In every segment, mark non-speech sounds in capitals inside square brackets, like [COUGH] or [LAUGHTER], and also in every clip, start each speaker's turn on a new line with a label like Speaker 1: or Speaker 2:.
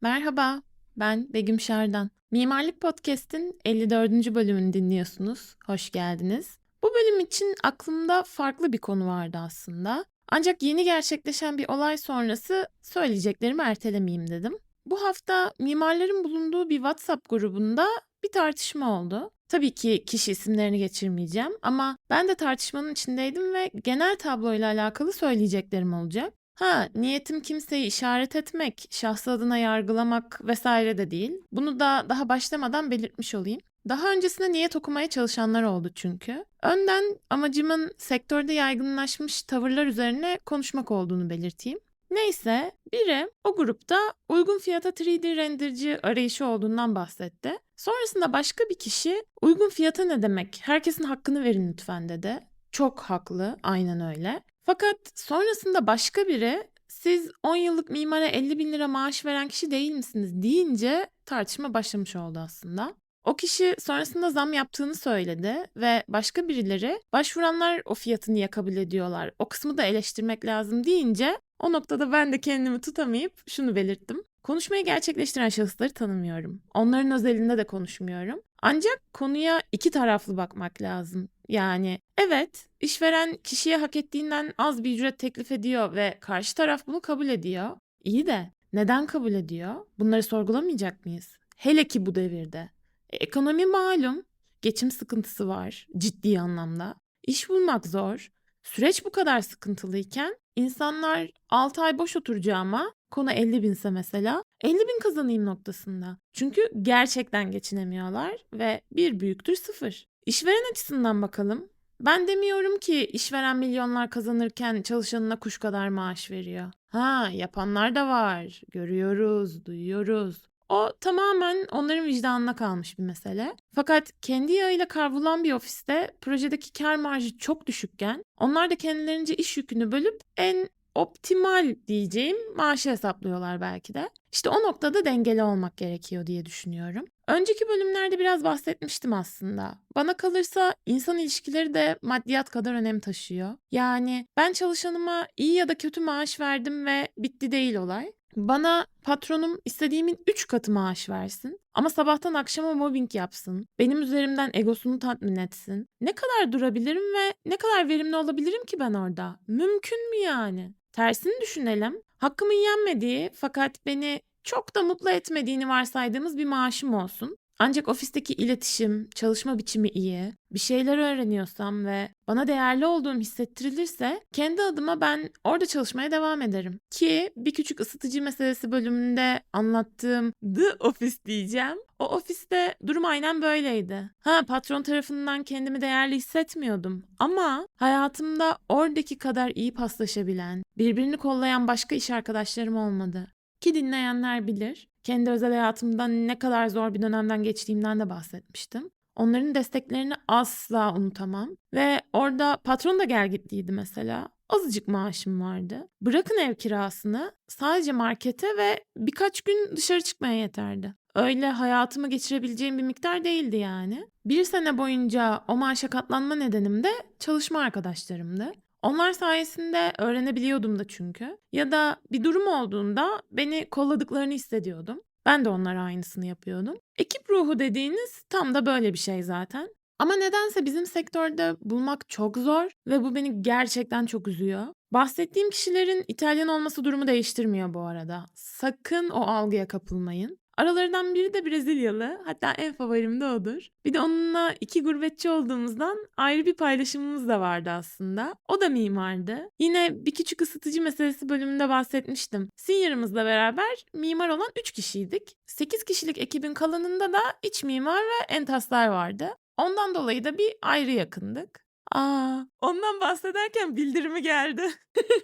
Speaker 1: Merhaba, ben Begüm Şerdan. Mimarlık Podcast'in 54. bölümünü dinliyorsunuz. Hoş geldiniz. Bu bölüm için aklımda farklı bir konu vardı aslında. Ancak yeni gerçekleşen bir olay sonrası söyleyeceklerimi ertelemeyeyim dedim. Bu hafta mimarların bulunduğu bir WhatsApp grubunda bir tartışma oldu. Tabii ki kişi isimlerini geçirmeyeceğim ama ben de tartışmanın içindeydim ve genel tabloyla alakalı söyleyeceklerim olacak. Ha, niyetim kimseyi işaret etmek, şahsı adına yargılamak vesaire de değil. Bunu da daha başlamadan belirtmiş olayım. Daha öncesinde niyet okumaya çalışanlar oldu çünkü. Önden amacımın sektörde yaygınlaşmış tavırlar üzerine konuşmak olduğunu belirteyim. Neyse, biri o grupta uygun fiyata 3D renderci arayışı olduğundan bahsetti. Sonrasında başka bir kişi uygun fiyata ne demek? Herkesin hakkını verin lütfen dedi. Çok haklı, aynen öyle. Fakat sonrasında başka biri siz 10 yıllık mimara 50 bin lira maaş veren kişi değil misiniz deyince tartışma başlamış oldu aslında. O kişi sonrasında zam yaptığını söyledi ve başka birileri başvuranlar o fiyatı niye kabul ediyorlar, o kısmı da eleştirmek lazım deyince o noktada ben de kendimi tutamayıp şunu belirttim. Konuşmayı gerçekleştiren şahısları tanımıyorum. Onların özelinde de konuşmuyorum. Ancak konuya iki taraflı bakmak lazım. Yani evet işveren kişiye hak ettiğinden az bir ücret teklif ediyor ve karşı taraf bunu kabul ediyor. İyi de neden kabul ediyor? Bunları sorgulamayacak mıyız? Hele ki bu devirde. E, ekonomi malum. Geçim sıkıntısı var ciddi anlamda. İş bulmak zor. Süreç bu kadar sıkıntılıyken insanlar 6 ay boş oturacağıma konu 50 binse mesela 50 bin kazanayım noktasında. Çünkü gerçekten geçinemiyorlar ve bir büyüktür sıfır. İşveren açısından bakalım. Ben demiyorum ki işveren milyonlar kazanırken çalışanına kuş kadar maaş veriyor. Ha yapanlar da var. Görüyoruz, duyuyoruz. O tamamen onların vicdanına kalmış bir mesele. Fakat kendi yağıyla kavrulan bir ofiste projedeki kar marjı çok düşükken onlar da kendilerince iş yükünü bölüp en optimal diyeceğim maaşı hesaplıyorlar belki de. İşte o noktada dengeli olmak gerekiyor diye düşünüyorum. Önceki bölümlerde biraz bahsetmiştim aslında. Bana kalırsa insan ilişkileri de maddiyat kadar önem taşıyor. Yani ben çalışanıma iyi ya da kötü maaş verdim ve bitti değil olay. Bana patronum istediğimin 3 katı maaş versin ama sabahtan akşama mobbing yapsın. Benim üzerimden egosunu tatmin etsin. Ne kadar durabilirim ve ne kadar verimli olabilirim ki ben orada? Mümkün mü yani? Tersini düşünelim. Hakkımın yenmediği fakat beni çok da mutlu etmediğini varsaydığımız bir maaşım olsun. Ancak ofisteki iletişim, çalışma biçimi iyi, bir şeyler öğreniyorsam ve bana değerli olduğum hissettirilirse kendi adıma ben orada çalışmaya devam ederim. Ki bir küçük ısıtıcı meselesi bölümünde anlattığım The Office diyeceğim. O ofiste durum aynen böyleydi. Ha patron tarafından kendimi değerli hissetmiyordum ama hayatımda oradaki kadar iyi paslaşabilen, birbirini kollayan başka iş arkadaşlarım olmadı. Ki dinleyenler bilir. Kendi özel hayatımdan ne kadar zor bir dönemden geçtiğimden de bahsetmiştim. Onların desteklerini asla unutamam. Ve orada patron da gelgitliydi mesela. Azıcık maaşım vardı. Bırakın ev kirasını sadece markete ve birkaç gün dışarı çıkmaya yeterdi. Öyle hayatımı geçirebileceğim bir miktar değildi yani. Bir sene boyunca o maaşa katlanma nedenim de çalışma arkadaşlarımdı. Onlar sayesinde öğrenebiliyordum da çünkü. Ya da bir durum olduğunda beni kolladıklarını hissediyordum. Ben de onlara aynısını yapıyordum. Ekip ruhu dediğiniz tam da böyle bir şey zaten. Ama nedense bizim sektörde bulmak çok zor ve bu beni gerçekten çok üzüyor. Bahsettiğim kişilerin İtalyan olması durumu değiştirmiyor bu arada. Sakın o algıya kapılmayın. Aralarından biri de Brezilyalı. Hatta en favorim de odur. Bir de onunla iki gurbetçi olduğumuzdan ayrı bir paylaşımımız da vardı aslında. O da mimardı. Yine bir küçük ısıtıcı meselesi bölümünde bahsetmiştim. Senior'ımızla beraber mimar olan 3 kişiydik. 8 kişilik ekibin kalanında da iç mimar ve entaslar vardı. Ondan dolayı da bir ayrı yakındık. Aa, ondan bahsederken bildirimi geldi.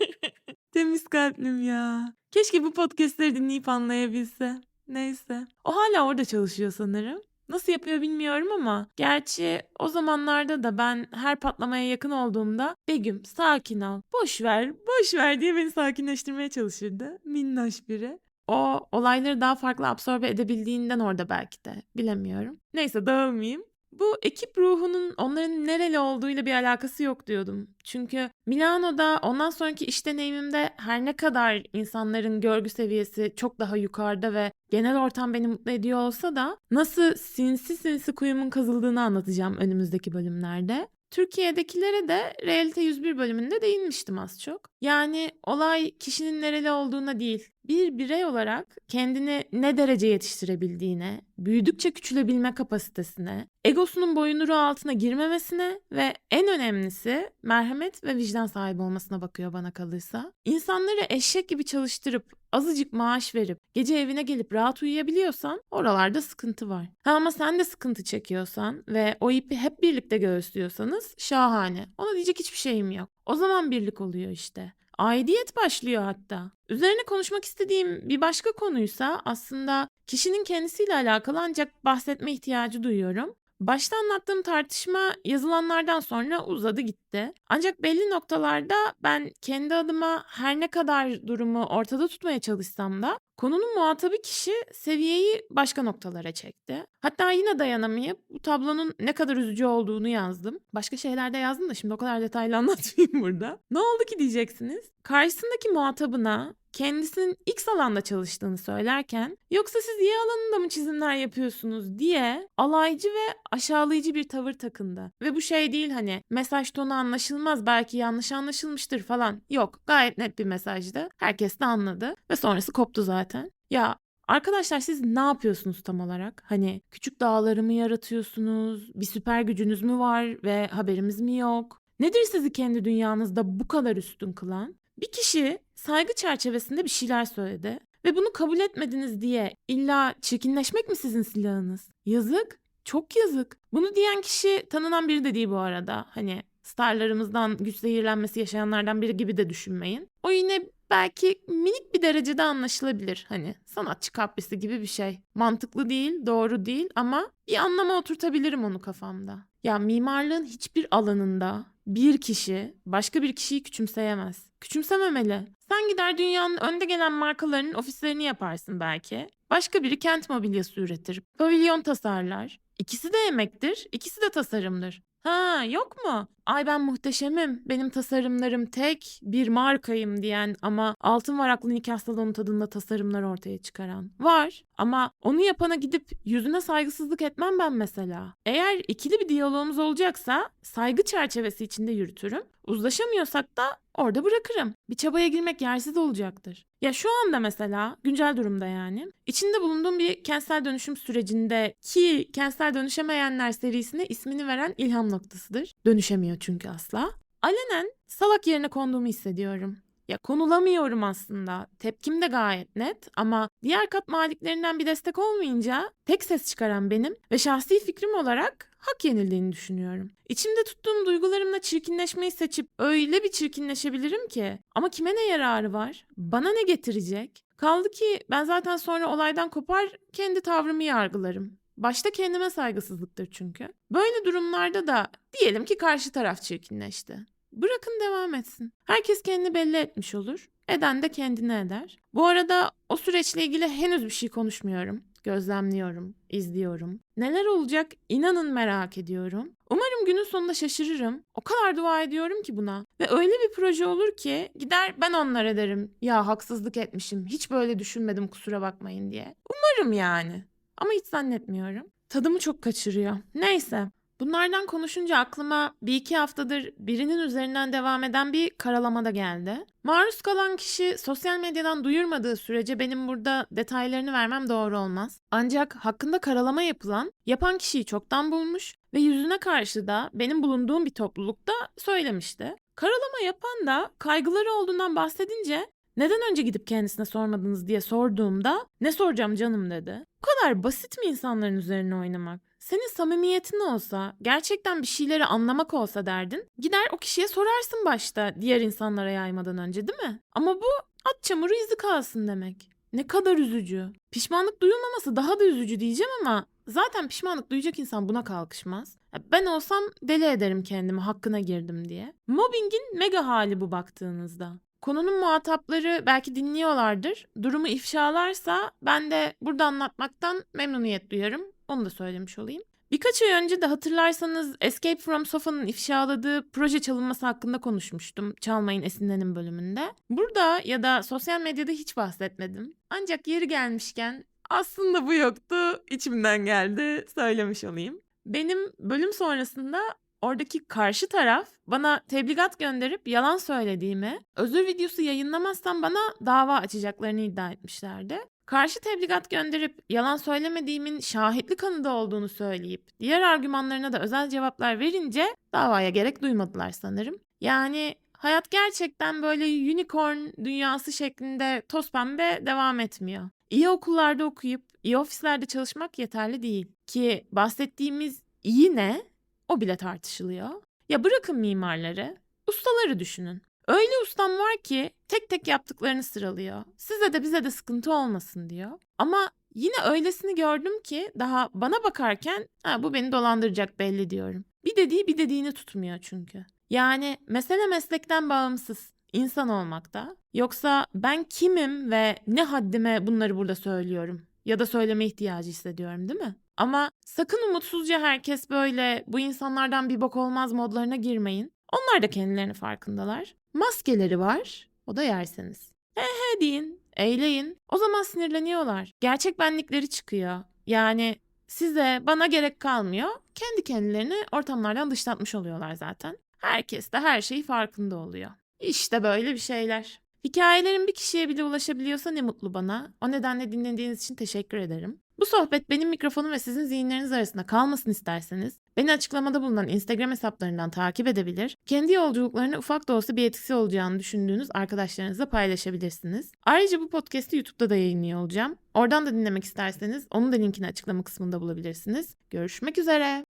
Speaker 1: [LAUGHS] Temiz kalplim ya. Keşke bu podcastleri dinleyip anlayabilse. Neyse. O hala orada çalışıyor sanırım. Nasıl yapıyor bilmiyorum ama gerçi o zamanlarda da ben her patlamaya yakın olduğumda Begüm sakin ol, boş ver, boş ver diye beni sakinleştirmeye çalışırdı. Minnoş biri. O olayları daha farklı absorbe edebildiğinden orada belki de. Bilemiyorum. Neyse dağılmayayım. Bu ekip ruhunun onların nereli olduğuyla bir alakası yok diyordum. Çünkü Milano'da ondan sonraki iş deneyimimde her ne kadar insanların görgü seviyesi çok daha yukarıda ve genel ortam beni mutlu ediyor olsa da nasıl sinsi sinsi kuyumun kazıldığını anlatacağım önümüzdeki bölümlerde. Türkiye'dekilere de Realite 101 bölümünde değinmiştim az çok. Yani olay kişinin nereli olduğuna değil, bir birey olarak kendini ne derece yetiştirebildiğine, büyüdükçe küçülebilme kapasitesine, egosunun boyunduruğu altına girmemesine ve en önemlisi merhamet ve vicdan sahibi olmasına bakıyor bana kalırsa. İnsanları eşek gibi çalıştırıp azıcık maaş verip gece evine gelip rahat uyuyabiliyorsan oralarda sıkıntı var. Ha ama sen de sıkıntı çekiyorsan ve o ipi hep birlikte göğüslüyorsanız şahane. Ona diyecek hiçbir şeyim yok. O zaman birlik oluyor işte. Aidiyet başlıyor hatta. Üzerine konuşmak istediğim bir başka konuysa aslında kişinin kendisiyle alakalı ancak bahsetme ihtiyacı duyuyorum. Başta anlattığım tartışma yazılanlardan sonra uzadı gitti. Ancak belli noktalarda ben kendi adıma her ne kadar durumu ortada tutmaya çalışsam da konunun muhatabı kişi seviyeyi başka noktalara çekti. Hatta yine dayanamayıp bu tablonun ne kadar üzücü olduğunu yazdım. Başka şeyler de yazdım da şimdi o kadar detaylı [LAUGHS] anlatmayayım burada. Ne oldu ki diyeceksiniz? Karşısındaki muhatabına kendisinin X alanda çalıştığını söylerken yoksa siz Y alanında mı çizimler yapıyorsunuz diye alaycı ve aşağılayıcı bir tavır takındı. Ve bu şey değil hani mesaj tonu anlaşılmaz belki yanlış anlaşılmıştır falan. Yok gayet net bir mesajdı. Herkes de anladı ve sonrası koptu zaten. Ya Arkadaşlar siz ne yapıyorsunuz tam olarak? Hani küçük dağları mı yaratıyorsunuz? Bir süper gücünüz mü var ve haberimiz mi yok? Nedir sizi kendi dünyanızda bu kadar üstün kılan? Bir kişi saygı çerçevesinde bir şeyler söyledi ve bunu kabul etmediniz diye illa çirkinleşmek mi sizin silahınız? Yazık. Çok yazık. Bunu diyen kişi tanınan biri de değil bu arada. Hani starlarımızdan güç zehirlenmesi yaşayanlardan biri gibi de düşünmeyin. O yine belki minik bir derecede anlaşılabilir. Hani sanatçı kaprisi gibi bir şey. Mantıklı değil, doğru değil ama bir anlama oturtabilirim onu kafamda. Ya mimarlığın hiçbir alanında bir kişi başka bir kişiyi küçümseyemez. Küçümsememeli. Sen gider dünyanın önde gelen markalarının ofislerini yaparsın belki. Başka biri kent mobilyası üretir. Pavilyon tasarlar. İkisi de emektir, ikisi de tasarımdır. Ha yok mu? Ay ben muhteşemim. Benim tasarımlarım tek bir markayım diyen ama altın varaklı nikah salonu tadında tasarımlar ortaya çıkaran. Var ama onu yapana gidip yüzüne saygısızlık etmem ben mesela. Eğer ikili bir diyalogumuz olacaksa saygı çerçevesi içinde yürütürüm. Uzlaşamıyorsak da orada bırakırım. Bir çabaya girmek yersiz olacaktır. Ya şu anda mesela güncel durumda yani içinde bulunduğum bir kentsel dönüşüm sürecinde ki kentsel dönüşemeyenler serisine ismini veren ilham noktasıdır. Dönüşemiyor çünkü asla. Alenen salak yerine konduğumu hissediyorum. Ya konulamıyorum aslında. Tepkim de gayet net ama diğer kat maliklerinden bir destek olmayınca tek ses çıkaran benim ve şahsi fikrim olarak hak yenildiğini düşünüyorum. İçimde tuttuğum duygularımla çirkinleşmeyi seçip öyle bir çirkinleşebilirim ki ama kime ne yararı var? Bana ne getirecek? Kaldı ki ben zaten sonra olaydan kopar kendi tavrımı yargılarım. Başta kendime saygısızlıktır çünkü. Böyle durumlarda da diyelim ki karşı taraf çirkinleşti. Bırakın devam etsin. Herkes kendini belli etmiş olur. Eden de kendini eder. Bu arada o süreçle ilgili henüz bir şey konuşmuyorum. Gözlemliyorum, izliyorum. Neler olacak inanın merak ediyorum. Umarım günün sonunda şaşırırım. O kadar dua ediyorum ki buna. Ve öyle bir proje olur ki gider ben onlara derim. Ya haksızlık etmişim. Hiç böyle düşünmedim kusura bakmayın diye. Umarım yani. Ama hiç zannetmiyorum. Tadımı çok kaçırıyor. Neyse. Bunlardan konuşunca aklıma bir iki haftadır birinin üzerinden devam eden bir karalama da geldi. Maruz kalan kişi sosyal medyadan duyurmadığı sürece benim burada detaylarını vermem doğru olmaz. Ancak hakkında karalama yapılan, yapan kişiyi çoktan bulmuş ve yüzüne karşı da benim bulunduğum bir toplulukta söylemişti. Karalama yapan da kaygıları olduğundan bahsedince neden önce gidip kendisine sormadınız diye sorduğumda ne soracağım canım dedi. Bu kadar basit mi insanların üzerine oynamak? Senin samimiyetin olsa, gerçekten bir şeyleri anlamak olsa derdin, gider o kişiye sorarsın başta diğer insanlara yaymadan önce değil mi? Ama bu at çamuru izi kalsın demek. Ne kadar üzücü. Pişmanlık duyulmaması daha da üzücü diyeceğim ama zaten pişmanlık duyacak insan buna kalkışmaz. Ben olsam deli ederim kendimi hakkına girdim diye. Mobbingin mega hali bu baktığınızda. Konunun muhatapları belki dinliyorlardır. Durumu ifşalarsa ben de burada anlatmaktan memnuniyet duyarım. Onu da söylemiş olayım. Birkaç ay önce de hatırlarsanız Escape from Sofa'nın ifşaladığı proje çalınması hakkında konuşmuştum. Çalmayın esinlenin bölümünde. Burada ya da sosyal medyada hiç bahsetmedim. Ancak yeri gelmişken aslında bu yoktu. içimden geldi. Söylemiş olayım. Benim bölüm sonrasında oradaki karşı taraf bana tebligat gönderip yalan söylediğimi, özür videosu yayınlamazsam bana dava açacaklarını iddia etmişlerdi. Karşı tebligat gönderip yalan söylemediğimin şahitli kanıda olduğunu söyleyip diğer argümanlarına da özel cevaplar verince davaya gerek duymadılar sanırım. Yani hayat gerçekten böyle unicorn dünyası şeklinde toz pembe devam etmiyor. İyi okullarda okuyup iyi ofislerde çalışmak yeterli değil. Ki bahsettiğimiz iyi ne? O bile tartışılıyor. Ya bırakın mimarları, ustaları düşünün. Öyle ustam var ki tek tek yaptıklarını sıralıyor. Size de bize de sıkıntı olmasın diyor. Ama yine öylesini gördüm ki daha bana bakarken ha, bu beni dolandıracak belli diyorum. Bir dediği bir dediğini tutmuyor çünkü. Yani mesele meslekten bağımsız insan olmakta. Yoksa ben kimim ve ne haddime bunları burada söylüyorum ya da söyleme ihtiyacı hissediyorum değil mi? Ama sakın umutsuzca herkes böyle bu insanlardan bir bok olmaz modlarına girmeyin. Onlar da kendilerinin farkındalar. Maskeleri var. O da yerseniz. He he deyin. Eğleyin. O zaman sinirleniyorlar. Gerçek benlikleri çıkıyor. Yani size bana gerek kalmıyor. Kendi kendilerini ortamlardan dışlatmış oluyorlar zaten. Herkes de her şeyi farkında oluyor. İşte böyle bir şeyler. Hikayelerim bir kişiye bile ulaşabiliyorsa ne mutlu bana. O nedenle dinlediğiniz için teşekkür ederim. Bu sohbet benim mikrofonum ve sizin zihinleriniz arasında kalmasın isterseniz beni açıklamada bulunan Instagram hesaplarından takip edebilir, kendi yolculuklarına ufak da olsa bir etkisi olacağını düşündüğünüz arkadaşlarınızla paylaşabilirsiniz. Ayrıca bu podcast'i YouTube'da da yayınlıyor olacağım. Oradan da dinlemek isterseniz onun da linkini açıklama kısmında bulabilirsiniz. Görüşmek üzere.